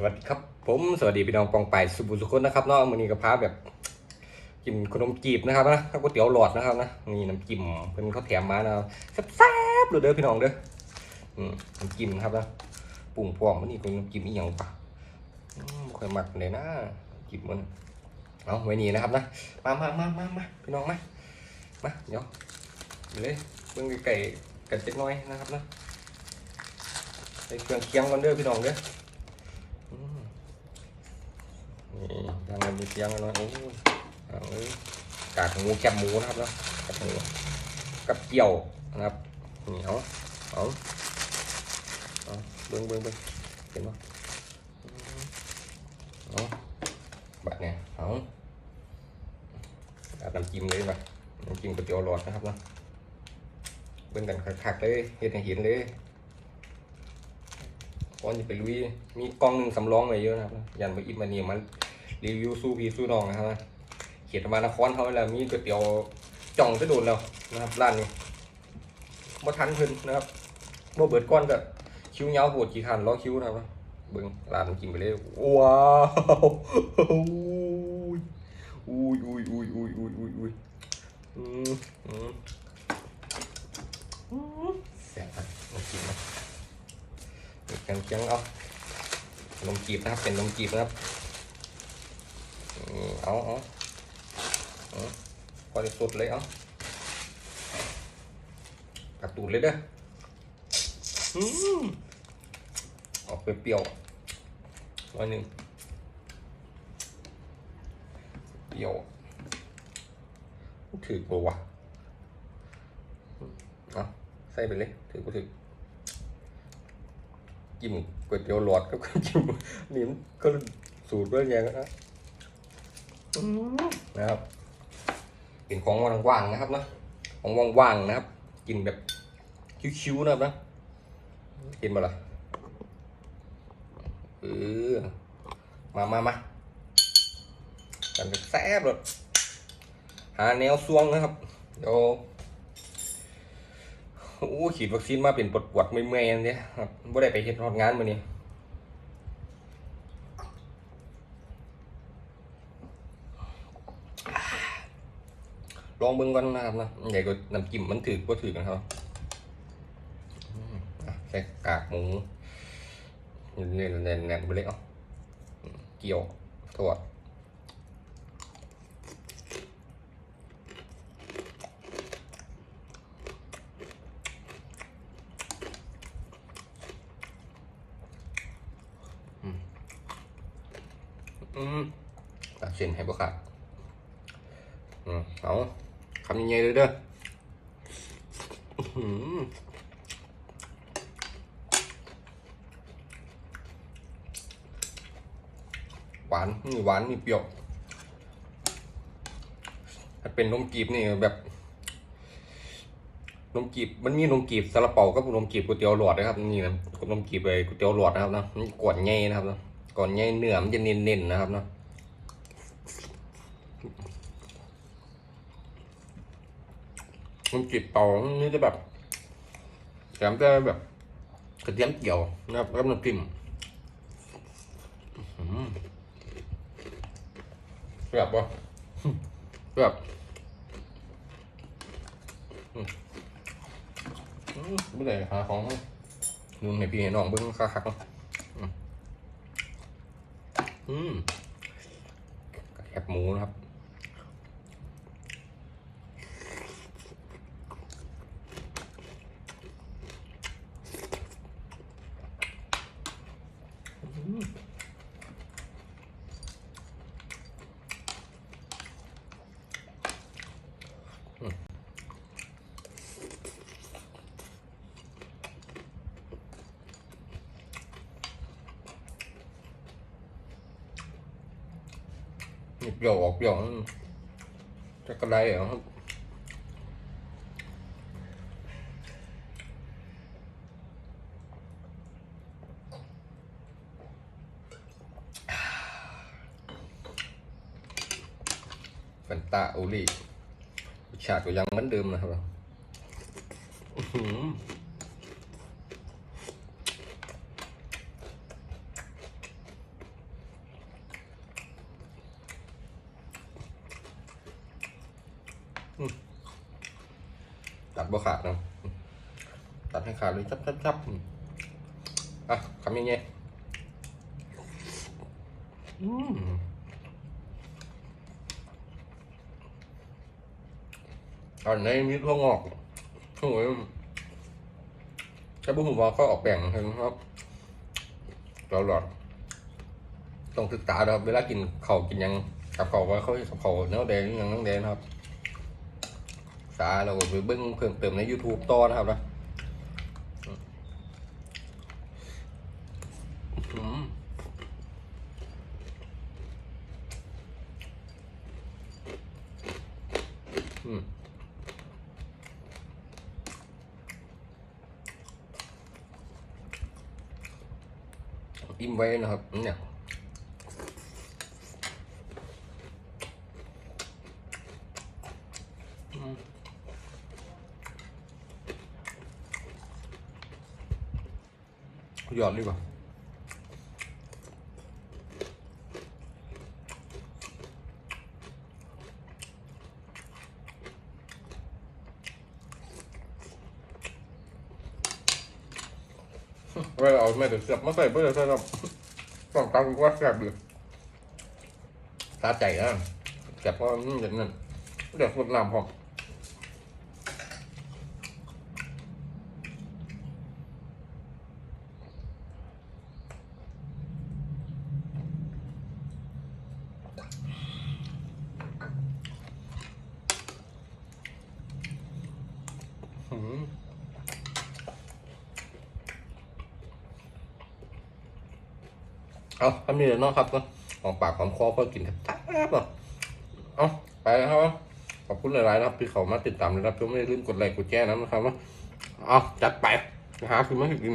สวัสดีครับ ผมสวัสดีพี่น้องปองไปสุบุสุคนนะครับเนาะมือนี้ก็พาแบบกินขนมจีบนะครับนะข้าวก๋วยเตี๋ยวหลอดนะครับนะนี่น้ำจิ้มเพิ่นเขาแถมมานะครับแซ่บๆเลยเด้อพี่น้องเด้ออืมน้ำจิ้มนะครับนะปรุงพร้อมมันนี่เป็นน้ำจิ้มอีหยังปะค่อยหมักเลยนะจิ้มมันเอาไว้นี่นะครับนะมามามามามาพี่น้องมามาเดี๋ยวเลยเบิ่งไก่กันจักน้อยนะครับนะใส่เครื่องเคียงกันเด้อพี่น้องเด้อมนี่ ยังมันมีเสียงกันเนาะโอ้ยเอาเอ้ยกากหมูแคบหมูนะครับเนาะกับหมูกับเกี๊ยวนะครับเหนี่เอาเอาเอาเบิ้งเบิ้งเบิ้งเห็นปะอืมเอาบัดเนี่ยเอาอาดน้ำจิ้มเลยบัดน้ำจิ้มก๋วยเตี๋ยวหลอดนะครับเนาะเบิ้งกันคักๆเลยเห็นเห็นเลยก่อนจะไปลุยมีกล้องหนึ่งสำรองไว้เยอะนะครับยันไปอิบมาเนียมัน รีวิวสู้พี่สู้น้องนะครับเขียนมานครเขาแล้วมีก๋วยเตี๋ยวจ่องจะโดนแล้วนะครับร้านนี้บ่ทันเพิ่นนะครับบ่เบิดก้อนก็คิ้วยาวปวดกี่คันรอคิ้วนะครับเบิ่งร้านกินไปเลยว้าวอุ้ยอุ้ยอุ้ยอุ้ยอุ้ยอุ้ยอุ้ยอืมอืมอืมแซ่บครับมากินนะเคียงเคียงเอาขนมจีบนะครับเป็นขนมจีบนะครับ เอาเอาเอาพอได้สุดเลยเอากระตูดเลยเด้ออืมออกเปรี้ยวๆหน่อยหนึ่งเปรี้ยวถือตัววะเอาใส่ไปเลย ถือก็ถือจิ้มก๋วยเตี๋ยวหลอดกับจิ้มนี่มันก็สูตรเรื่องอย่างนะอืม นะครับเป็นของว่างๆนะครับนะของว่างๆนะครับ กินแบบชิวๆนะครับนะกินมาละเออมามามากันแบบแซ่บเลยหาแนวซวงนะครับเดี๋ยวโอ้ฉีดวัคซีนมาเป็นปวดปวดเมื่อยๆเนี่ยครับบ่ได้ไปเฮ็ดฮอดงานมื้อนี้ ลองเบิ่งก่อนนะครับนะใหญ่กว่าน้ำจิ้มมันถือบ่ถือกันครับอืมอะใส่กากหมูเน่นๆแน่นไปเลยเอะเกี่ยวทอดอืมตัดเส้นให้บ่ขาดอืมเอา คำใหญ่ๆเลยเด้อหวานมีหวานมีเปรี้ยวถ้าเป็นนมจีบนี่แบบนมจีบมันมีนมจีบซาลาเปากับนมจีบก๋วยเตี๋ยวหลอดนะครับนี่นะนมจีบเลยก๋วยเตี๋ยวหลอดนะครับนะมันกวดใหญ่นะครับนะก่อนใหญ่เนื้อมันจะเน้นๆนะครับเนาะ มันจิบเป่านี่จะแบบแถมจะแบบกระเทียมเกี่ยวนะครับแล้วน้ำจิ้มอื้อหือแบบว่าแบบอืมอืมไม่ได้หาของนุ่นให้พี่ให้น้องเบิ้งคักๆอืมแคบหมูนะครับ เปรี้ยวออกเปรี้ยวจะกระไดเหรอครับแฟนตาโอลี่รสชาติก็ยังเหมือนเดิมนะครับอื้อหือ อืมตัด บ่ขาดนะตัดให้ขาดเลยจับจับจับอะคำยังไงอืมอันไหนมีทั่วงอกโอ้ยถ้าบุ้งว่าก็ออกแบ่งนะครับเราหลอดต้องศึกษานะครับ เวลากินเขากินยังกับเขาวว่าเขากับเขาเนื้อแดงยังน้ำแดงครับ ษาเราก็ไปเบิ้งเพิ่มเติมใน YouTube ต่อนะครับนะอืมอืมอิ่มไว้นะครับเนี่ย หยอดดีกว่าเวลาเอาแม่เดี๋ยวเสียบมาใส่เพื่อใส่ครับต้องตามว่าแซ่บเลยตาใจอะแซ่บเพราะมันอย่างนั้นเดี๋ยวสดน้ำพออืม เอาทำนี่เลยเนาะครับเนาะของปากของคอพอกินแทบๆเนาะเอาไปแล้วครับขอบคุณหลายๆนะครับที่เขามาติดตามนะครับที่ไม่ได้ลืมกดไลค์กดแชร์นะครับเอาจัดไปหาคือไม่กิน